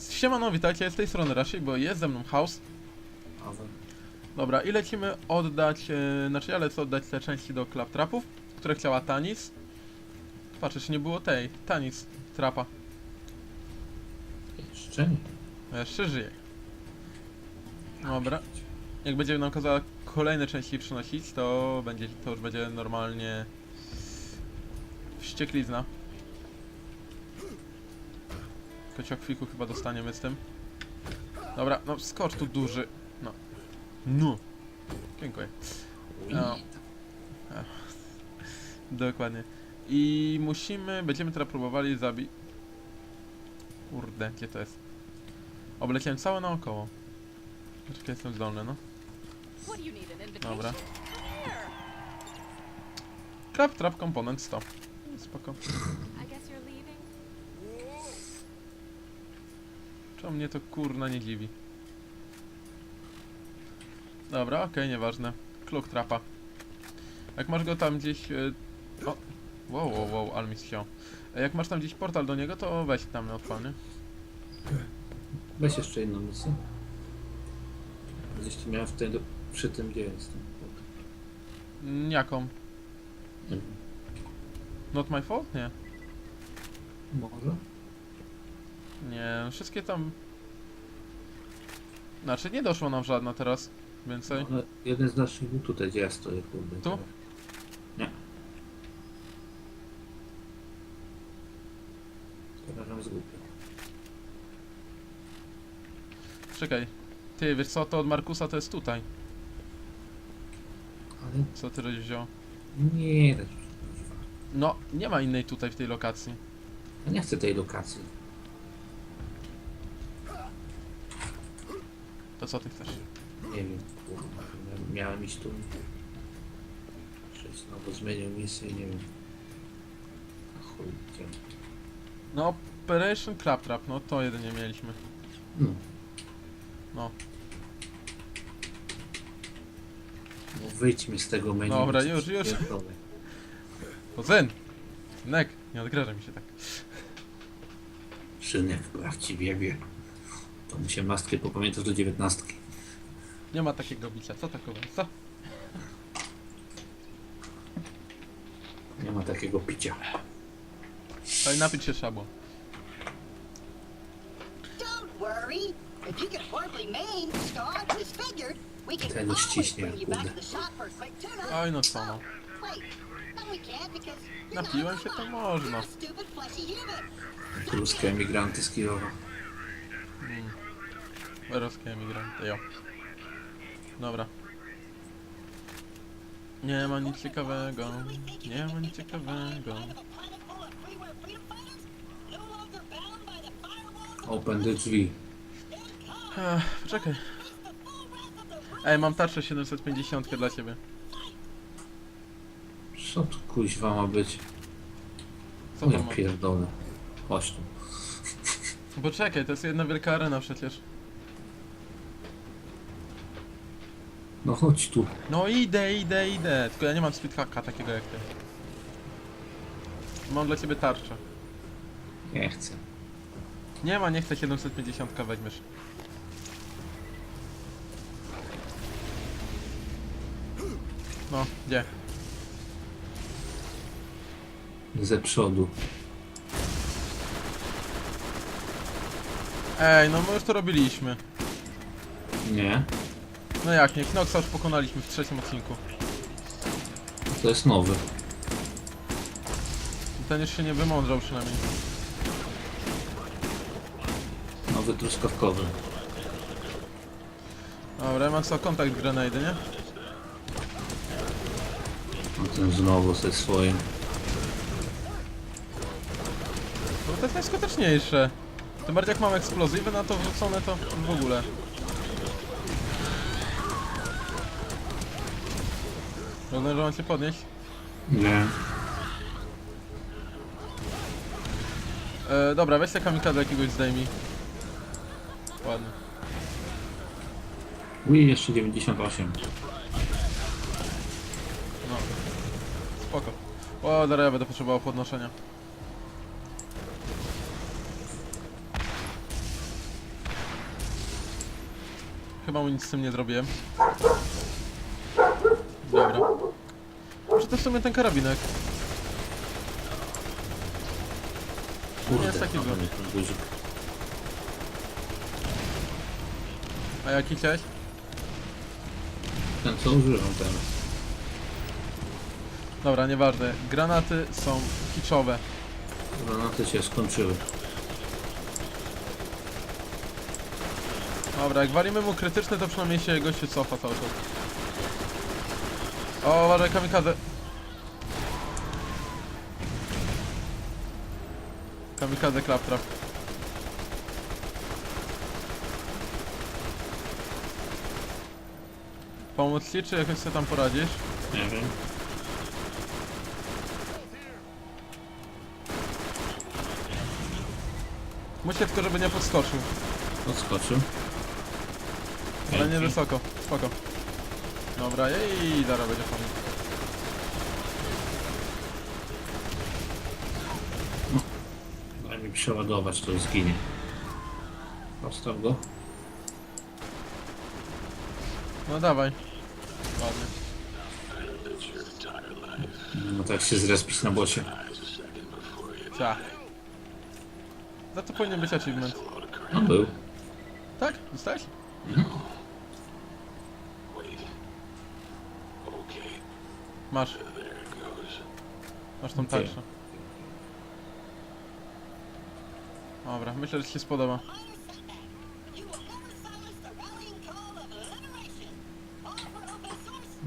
więc siemano, witajcie, z tej strony Rashi, bo jest ze mną House. Dobra, i lecimy oddać, e, znaczy ja lecę oddać te części do Claptrapów, które chciała Tanis. Patrz, czy nie było tej, Tanis, trapa. Jeszcze nie. Jeszcze żyje. Dobra. Jak będzie nam kazała kolejne części przynosić, to będzie, to już będzie normalnie wścieklizna. Kociokwiku chyba dostaniemy z tym. Dobra, no skocz tu duży. No. No. Dziękuję. No. Dokładnie. I musimy, będziemy teraz próbowali zabić... Kurde, gdzie to jest? Obleciałem całe naokoło. Czekaj, jestem zdolny, no. Dobra. Crab Trap Component 100. Spoko. I guess you're leaving. Czemu mnie to kurna nie dziwi? Dobra, okej, nieważne. Kluk trapa. Jak masz go tam gdzieś... e, O! Wow, wow, wow, ale mi wziął. Jak masz tam gdzieś portal do niego, to weź tam na odpalnie. Weź jeszcze jedną misję. Tu miałem w tej, do, przy tym, gdzie jestem. Jaką? Not my fault? Nie. Może? Nie, wszystkie tam... Znaczy, nie doszło nam żadna teraz. Więcej. Ale jeden z naszych był tutaj, gdzie ja stoję, kurde. Tu? Nie. Teraz nam zgubię. Czekaj. Ty, wiesz co, to od Markusa to jest tutaj. Ale Co ty żeś wziął? nie, tak. No, nie ma innej tutaj w tej lokacji. Ja nie chcę tej lokacji. To co ty chcesz? Nie wiem, kurwa. Miałem iść tu. Przecież znowu zmienił misję, nie wiem. Chuj, gdzie? No, Operation Claptrap, no to jedynie mieliśmy. No. No. No wyjdź mi z tego menu. Dobra, już, już. pierdolę. To Zen! Nek, nie odgraża mi się tak. Szynek prawdziwie wie. To osiemnastkę popamiętasz do dziewiętnastki. Nie ma takiego bicia, co takowe, co? Nie ma takiego picia. Ale napić się trzeba było. Don't worry. If you get horribly maimed, scarred, disfigured, we can Ten już always ciśnie, bring you back to kurde. the shop for a quick tune-up. Oj, no co no. Wait, no we can't because you're not Napiłem się, to alive. można. You're a stupid fleshy human. Ruskie emigranty z Kijowa. Roskie emigranty, jo. Dobra. Nie ma nic ciekawego. Nie ma nic ciekawego. Open the drzwi. Ech, poczekaj. Ej, mam tarczę 750 dla ciebie. Co tu kuźwa ma być? Co O tam ja mam? pierdolę. Chodź tu. Poczekaj, to jest jedna wielka arena przecież. No chodź tu. No idę, idę, idę. Tylko ja nie mam speedhacka takiego jak ty. Mam dla ciebie tarczę. Nie chcę. Nie ma, nie chcę 750 weźmiesz. No, gdzie? Ze przodu. Ej, no my już to robiliśmy. Nie. No jak nie, Knoxa już pokonaliśmy w trzecim odcinku. To jest nowy. Ten już się nie wymądrzał przynajmniej. Nowy truskawkowy. Dobra, ja mam co, kontakt grenade, nie? No ten znowu ze swoim. Bo to jest najskuteczniejsze. Tym bardziej jak mam eksplozywy na to wrzucone, to w ogóle. Mam cię podnieść. Nie. E, dobra, weź te kamikaze jakiegoś zdejmij. Ładnie. Ui, jeszcze 98. No. Spoko. O, dobra, ja będę potrzebował podnoszenia. chyba mu nic z tym nie zrobiłem. Dobra. Może to w sumie ten karabinek. Nie jest taki zły. guzik. A jaki chciałeś? Ten co używam teraz. Dobra, nieważne. Granaty są kiczowe. Granaty się skończyły. Dobra, jak walimy mu krytyczny, to przynajmniej się gościu cofa cały czas. O, uważaj, kamikadze. Kamikadze claptrap. Pomóc ci, czy jakoś sobie tam poradzisz? Nie wiem. Musicie tylko, żeby nie podskoczył. Odskoczył. Ale nie Dzięki. wysoko. Spoko. Dobra, i zaraz będzie fajnie. Daj mi przeładować, to zginie. Postaw go. No dawaj. Ładnie. No tak się zrespić na bocie. Cia. Za to powinien być achievement. No był. Tak? Dostałeś? Masz. Masz tą Gdzie? tarczę. Dobra, myślę, że ci się spodoba.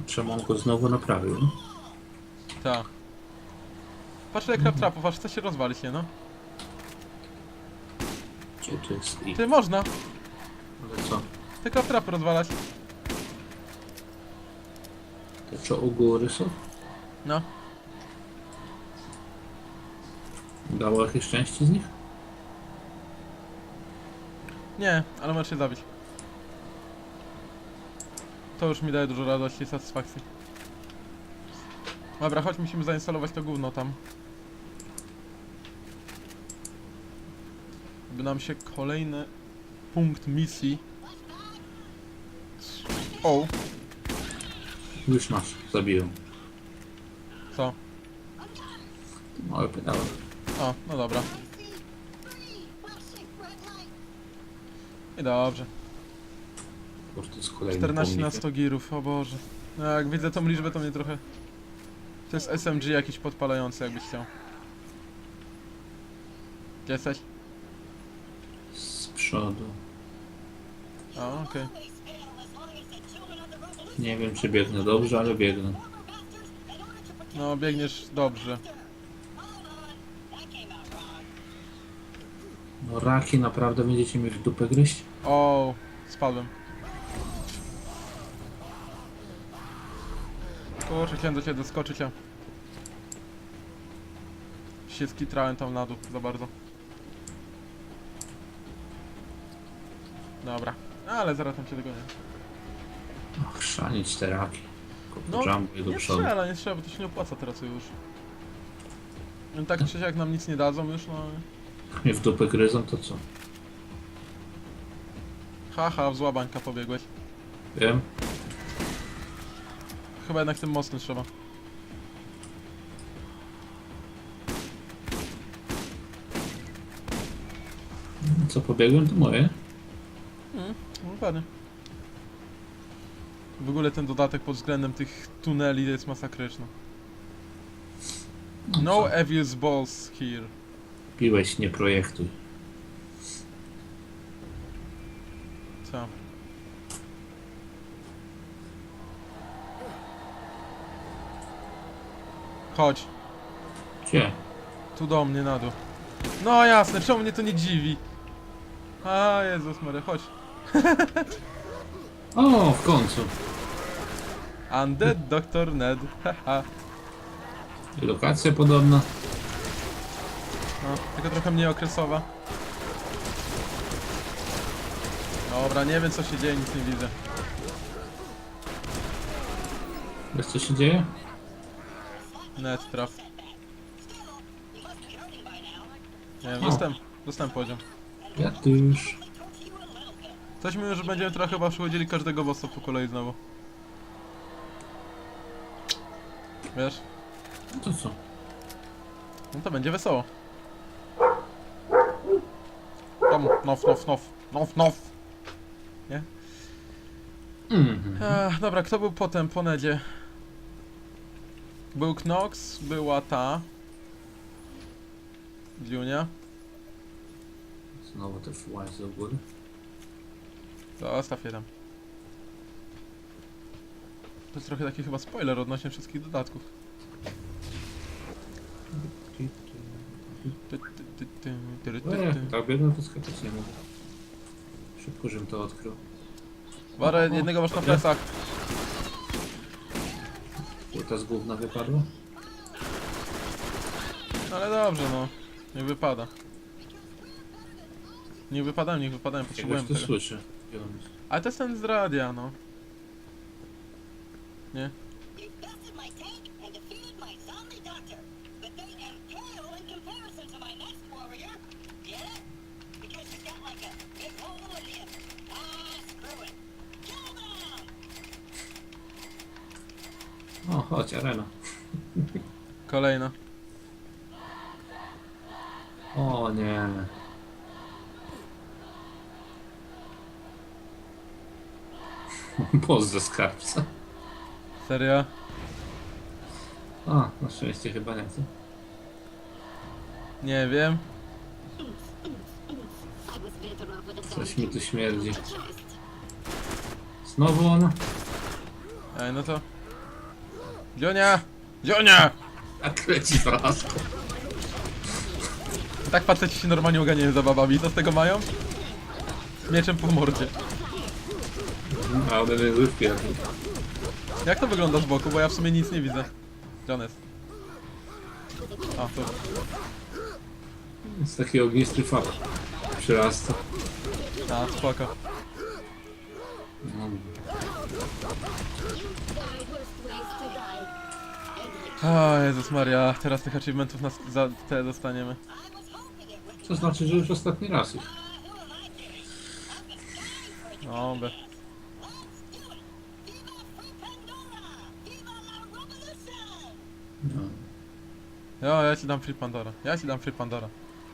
Czemu on go znowu naprawił? Tak. Patrz jak krab trapów, aż chce się rozwalić, nie no? Gdzie to jest i... Ty, można! Ale co? Te krab trapy rozwalać. Te co u góry są? No. Dało jakieś części z nich? Nie, ale się zabić. To już mi daje dużo radości i satysfakcji. Dobra, chodź, musimy zainstalować to gówno tam. By nam się kolejny punkt misji. O, Już masz, zabiłem. co? Małe pedały. O, no dobra. I dobrze. Bo to jest kolejny 14 na pomnik. 100 girów, o Boże. No jak widzę tą liczbę, to mnie trochę... To jest SMG jakiś podpalający, jakbyś chciał. Gdzie jesteś? Z przodu. O, okej. Nie wiem czy biegnę dobrze, ale biegnę. No, biegniesz dobrze. No raki naprawdę będziecie mi w dupę gryźć? O, spadłem. Kurczę, chciałem do ciebie doskoczyć, a... Się skitrałem tam na dół za bardzo. Dobra, ale zaraz tam się dogonię. Ach, szanić te raki. No, do Nie przodu. strzela, nie strzela, bo to się nie opłaca teraz już. No tak czy siak nam nic nie dadzą już, no... Mnie w dupę gryzą, to co? Haha, w zła bańka pobiegłeś. Wiem. Chyba jednak tym mocnym trzeba. Co pobiegłem, to moje. No ładnie. W ogóle ten dodatek pod względem tych tuneli jest masakryczny. No co? obvious balls here. Piłeś, nie projektuj. Co? Chodź, Gdzie? tu do mnie na dół. No jasne, czemu mnie to nie dziwi? A Jezus Mary, chodź. O, w końcu. Undead Dr. Ned, haha. Lokacja podobna. No, tylko trochę mniej okresowa. Dobra, nie wiem co się dzieje, nic nie widzę. Wiesz co się dzieje? Net traf. Nie wiem, O. dostałem, dostałem poziom. Ja tu już. Coś mi, że będziemy trochę chyba przechodzili każdego bossa po kolei znowu. Wiesz? No to co? No to będzie wesoło. Tam, nof, nof, nof, nof, nof. Mhm. Ech, dobra, kto był potem po nedzie? Był Knox, była ta. Dziunia. Znowu te właź do góry. Zostaw je tam. To jest trochę taki chyba spoiler odnośnie wszystkich dodatków. Ty, ty, ty, ty, ty, ty, Nie, ty. tak biedno to skakać nie mogę. Szybko, żebym to odkrył. Warę, jednego masz na plecach. Płyta z gówna wypadła? Ale dobrze, no. Niech wypada. Niech wypadają, niech wypadają, potrzebujemy Czegoś tu tego. słyszę. Gdzie on jest? Ale to jest ten z radia, no. You bested my tank and defeated my zombie doctor, but they am pale in comparison to my next warrior. Get it? Because you got like a big hole in him. Ah! O, chodź, arena. Kolejna. O nie. Boss ze skarbca. Serio? A, na szczęście chyba nie chcę. Nie wiem. Coś mi tu śmierdzi. Znowu ona? Ej, no to... Dzionia! Dzionia! A kreci raz. Tak faceci się normalnie oganiają za babami. Co z tego mają? Mieczem po mordzie. A one mnie wypierdzi. Jak to wygląda z boku? Bo ja w sumie nic nie widzę. Jest? A, tu. Jest taki ognisty fak. Przyrasta. A, spoko. No, O, Jezus Maria, teraz tych achievementów nas za te dostaniemy. to znaczy, że już ostatni raz ich. No, be. Jo, ja ci dam free Pandora. Ja ci dam free Pandora.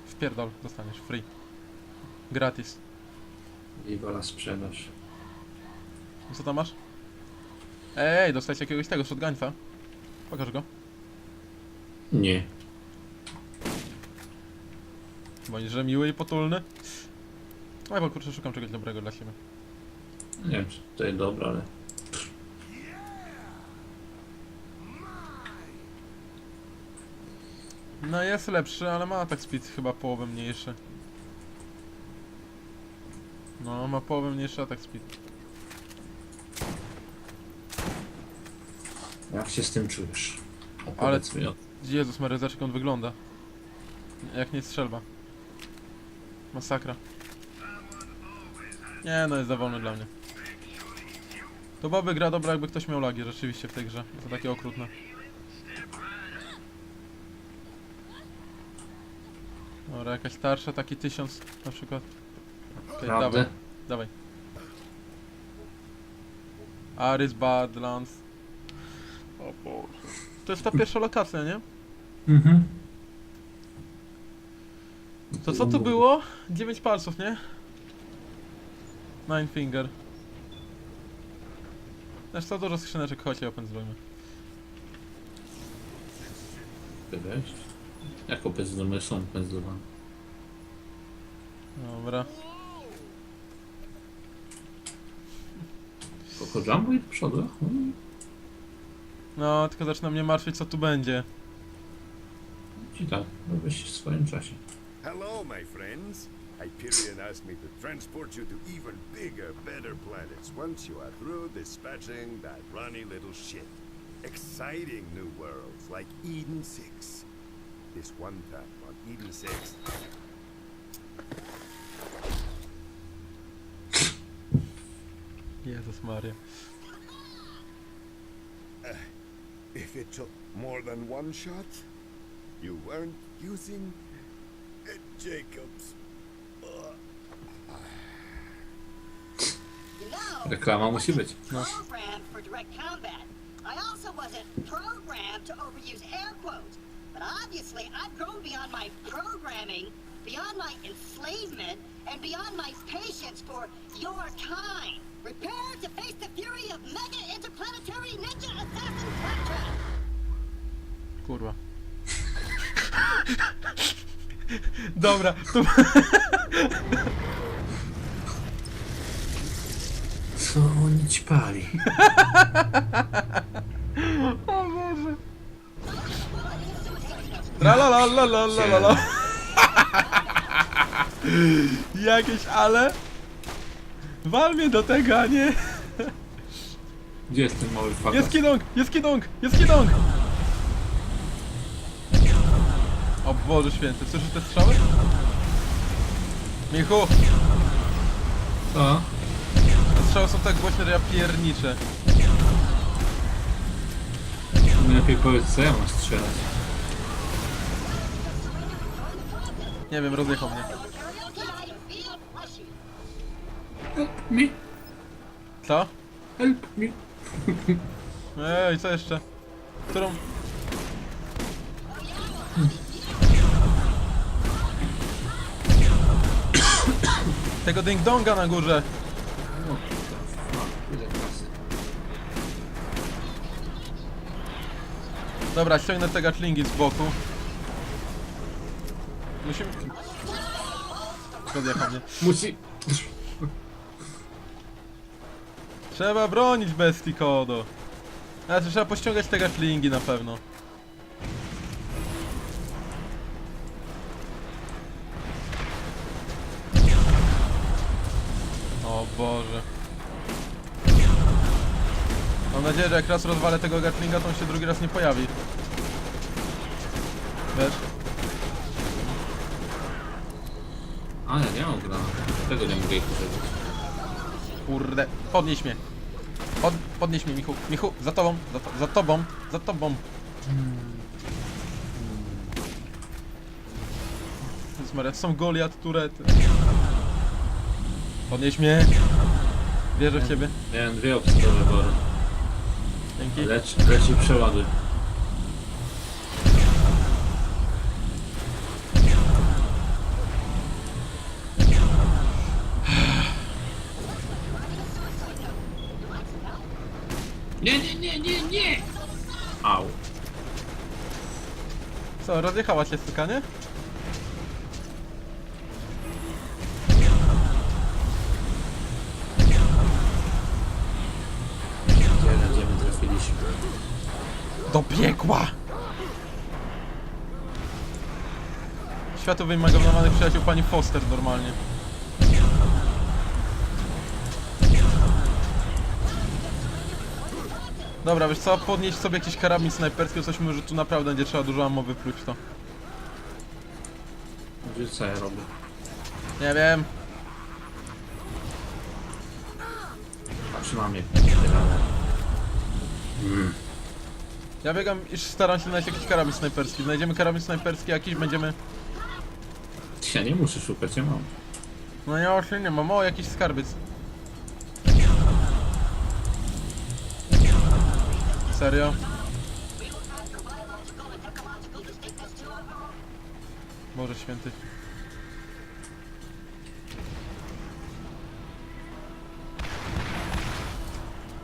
Wpierdol, dostaniesz free. Gratis. I wola sprzedaż. I Co tam masz? Ej, dostałeś jakiegoś tego shotgunfa. Pokaż go. Nie. Bądź, że miły i potulny. Oj, bo kurczę, szukam czegoś dobrego dla siebie. Nie wiem, czy to jest dobre, ale... No jest lepszy, ale ma atak speed chyba połowę mniejszy. No, ma połowę mniejszy atak speed. Jak się z tym czujesz? Ale- Opowiedz mi o... Jezus Maria, zobacz jak on wygląda. Jak nie strzelba. Masakra. Nie, no jest za wolny dla mnie. To byłaby gra dobra, jakby ktoś miał lagi rzeczywiście w tej grze. To takie okrutne. Dobra, jakaś starsza, taki tysiąc na przykład. Okej, Prawdę? dawaj, dawaj. Aris Badlands. O Boże. To jest ta pierwsza lokacja, nie? Mhm. To co to było? 9 palców, nie? Nine finger. Znaczy to dużo skrzyneczek, chodź je opędzlujmy. Wiesz? Jako pędzlomy są pędzlowane. Dobra. Koko Jumbo i do przodu. Hmm. No, tylko zaczyna mnie martwić co tu będzie. I tak, robisz w swoim czasie. Hello, my friends. Hyperion asked me to transport you to even bigger, better planets once you are through dispatching that runny little shit. Exciting new worlds like Eden 6. This one time on Eden 6, Jezus Maria. if it took more than one shot, you weren't using uh, Jacob's. Reklama musi być. programmed for direct combat. I also wasn't programmed to overuse air quotes. But obviously, I've grown beyond my programming, beyond my enslavement, and beyond my patience for your kind. Prepare to face the fury of mega interplanetary ninja assassin. Kurwa. Dobra, to... Co oni ci pali? O Boże. Tra la la la la la la la. Jakieś ale? Wal mnie do tego, a nie? Gdzie jest ten mały fakas? Jest kidong, jest kidong, jest kidong! O Boże święty, słyszysz te strzały? Michu, Co? te strzały są tak głośne, że ja pierniczę. Lepiej powiedz co ja mam strzelać. Nie wiem, rozjechał mnie. Help me, Co? help me. Ej, co jeszcze? Którą? Tego ding-donga na górze! O, fuck, ile kasy. Dobra, ściągnę te gatlingi z boku. Musimy... Rozjechał mnie. Musi... Trzeba bronić bestii Kodo. Znaczy trzeba pościągać te gatlingi na pewno. O Boże. Mam nadzieję, że jak raz rozwalę tego gatlinga, to on się drugi raz nie pojawi. Wiesz? A, ja nie mam. Tego nie mogę ich. Kurde, podnieś mnie. Pod, podnieś mnie, Michu. Michu, za tobą, za, to, za tobą, za tobą. Jezus Maria, to są Goliat, Turety. Podnieś mnie. Wierzę w ciebie. Miałem dwie opcje do wyboru. Dzięki. Lecz, leci przeładuj. Co, rozjechała cię styka, nie? Gdzie będziemy trafiliśmy? Do piekła! Światów wymagowany przyjaciół pani Foster normalnie. Dobra, wiesz co, podnieść sobie jakiś karabin snajperski, coś może tu naprawdę będzie trzeba dużo ammo wypluć w to. Wiesz co ja robię? Nie wiem, Trzymam je. ja biegam i staram się znaleźć jakiś karabin snajperski. Znajdziemy karabin snajperski jakiś, będziemy... Ja nie muszę szukać, ja mam. No nie, właśnie nie mam, o jakiś skarbiec. Serio? Boże święty.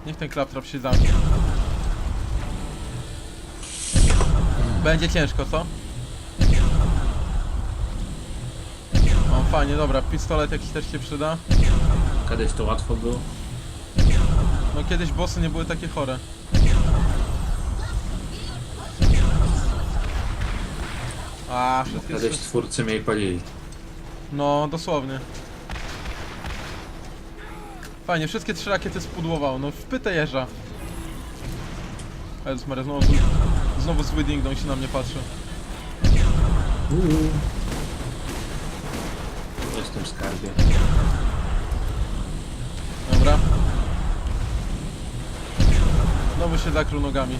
Niech ten klaptrap się zamknie. Będzie ciężko, co? O, fajnie, dobra, pistolet jakiś też się przyda. Kiedyś to łatwo było. No kiedyś bossy nie były takie chore. A, wszystkie Kiedyś twórcy mnie palili. No, dosłownie. Fajnie, wszystkie trzy rakiety spudłował, no wpytę jeża. Jezus Maria, znowu, znowu zły ding dong się na mnie patrzy. Uuu. Jestem skarbie. Dobra. Znowu się zakrył nogami.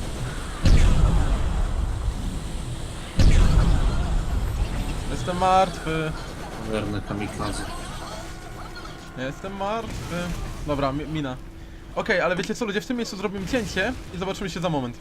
Jestem martwy. Werne kamikaze. Jestem martwy. Dobra, mi mina. Okej, ale wiecie co ludzie, w tym miejscu zrobimy cięcie i zobaczymy się za moment.